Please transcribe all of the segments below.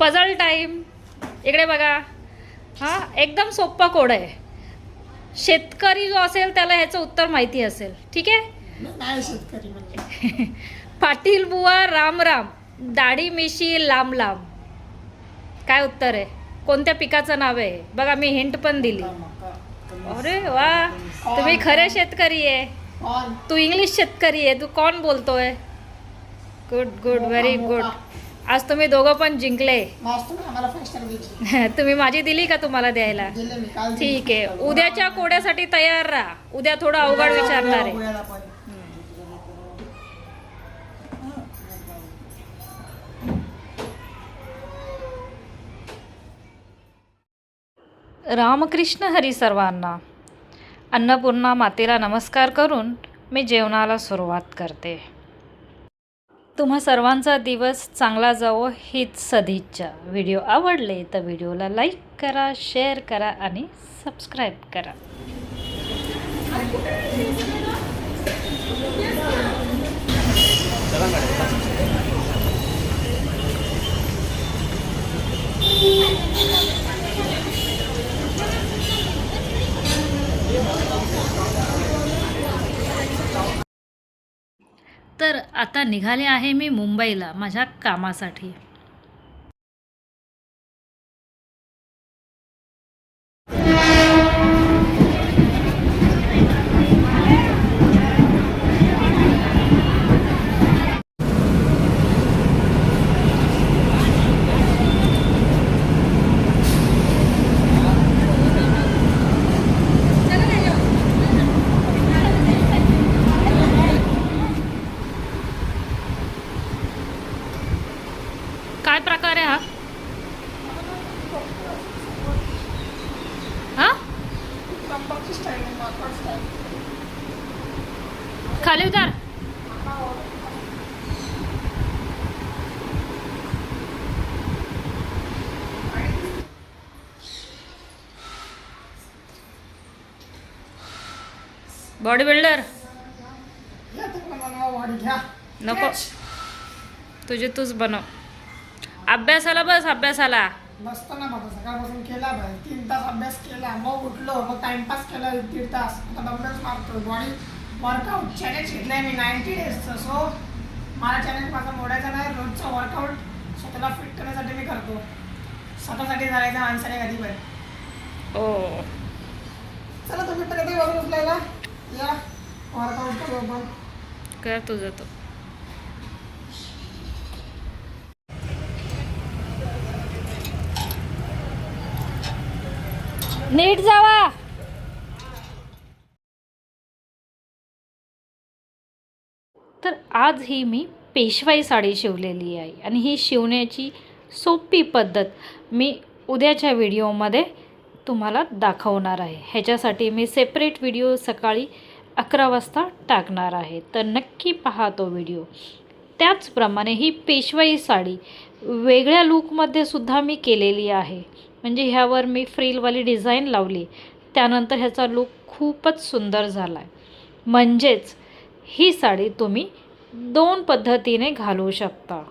Puzzle time इकडे बघा. हां एकदम सोप्पा कोड आहे. शेतकरी जो असेल त्याला ह्याचं उत्तर माहिती असेल. ठीक आहे? नाही शेतकरी म्हणजे. पाटील बुवा राम राम. दाढी मिशी लांब लांब. काय उत्तर आहे? कोणत्या पिकाचं नाव आहे? बघा मी हिंट पण दिली. अरे वा. तुम्ही खरे शेतकरी आहे. तू इंग्लिश शेतकरी आहे. तू कोण बोलतोय? गुड गुड व्हेरी गुड आज तुम्ही दोघं पण जिंकले. तुम्ही माझी दिली का तुम्हाला द्यायला. ठीक आहे. उद्याच्या कोड्यासाठी तयार राहा. उद्या थोडं अवघड विचारणार आहे. रामकृष्ण हरी सर्वांना अन्नपूर्णा मातेला नमस्कार करून मी जेवणाला सुरुवात करते. तुम्हा सर्वांचा दिवस चांगला जावो हीच सदिच्छा. व्हिडिओ आवडले तर व्हिडिओला लाईक करा शेअर करा आणि सबस्क्राईब करा. तर आता निघाले आहे मी मुंबईला माझ्या कामासाठी. काय प्रकार आहे हा? हा. खाली उतार. बॉडी बिल्डर नको. तुझे तूच बनव. अभ्यासाला बस अभ्यासाला. बसतो ना बाबा सकाळपासून केला बाय तीन तास अभ्यास केला मग उठलो मग टाइमपास केला एक दीड तास. आता अभ्यास मारतो बॉडी वर्कआउट चॅलेंज घेतलाय मी नाईन्टी डेजचं सो मला चॅलेंज माझा मोडायचा नाही रोजचा वर्कआउट स्वतःला फिट करण्यासाठी मी करतो. स्वतःसाठी जायचं माणसाने कधी पण. ओ चला तुम्ही तर कधी वजन उचलायला या वर्कआउट करू आपण कर तुझं तो. नीट जावा. तर आज ही मी पेशवाई साडी शिवलेली आहे आणि ही शिवण्याची सोपी पद्धत मी उद्याच्या व्हिडिओमध्ये तुम्हाला दाखवणार आहे. ह्याच्यासाठी मी सेपरेट व्हिडिओ सकाळी अकरा वाजता टाकणार आहे. तर नक्की पहा तो व्हिडिओ त्याचप्रमाणे ही पेशवाई साडी वेगळ्या लूकमध्ये सुद्धा मी केलेली आहे. म्हणजे ह्यावर मी फ्रीलवाली डिझाईन लावली. त्यानंतर ह्याचा लूक खूपच सुंदर झाला आहे म्हणजेच ही साडी तुम्ही दोन पद्धतीने घालू शकता.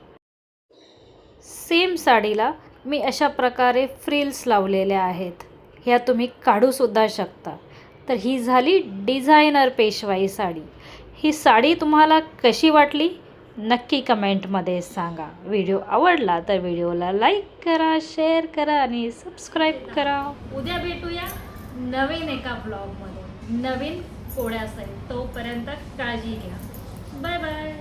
सेम साडीला मी अशा प्रकारे फ्रिल्स लावलेल्या आहेत. ह्या तुम्ही काढूसुद्धा शकता. तर ही झाली डिझायनर पेशवाई साडी. ही साडी तुम्हाला कशी वाटली? नक्की कमेंटमध्ये सांगा. व्हिडिओ आवडला तर व्हिडिओला लाईक करा शेअर करा आणि सबस्क्राईब करा. उद्या भेटूया नवीन एका ब्लॉगमध्ये. नवीन कोड्यासहित तोपर्यंत काळजी घ्या. Bye bye.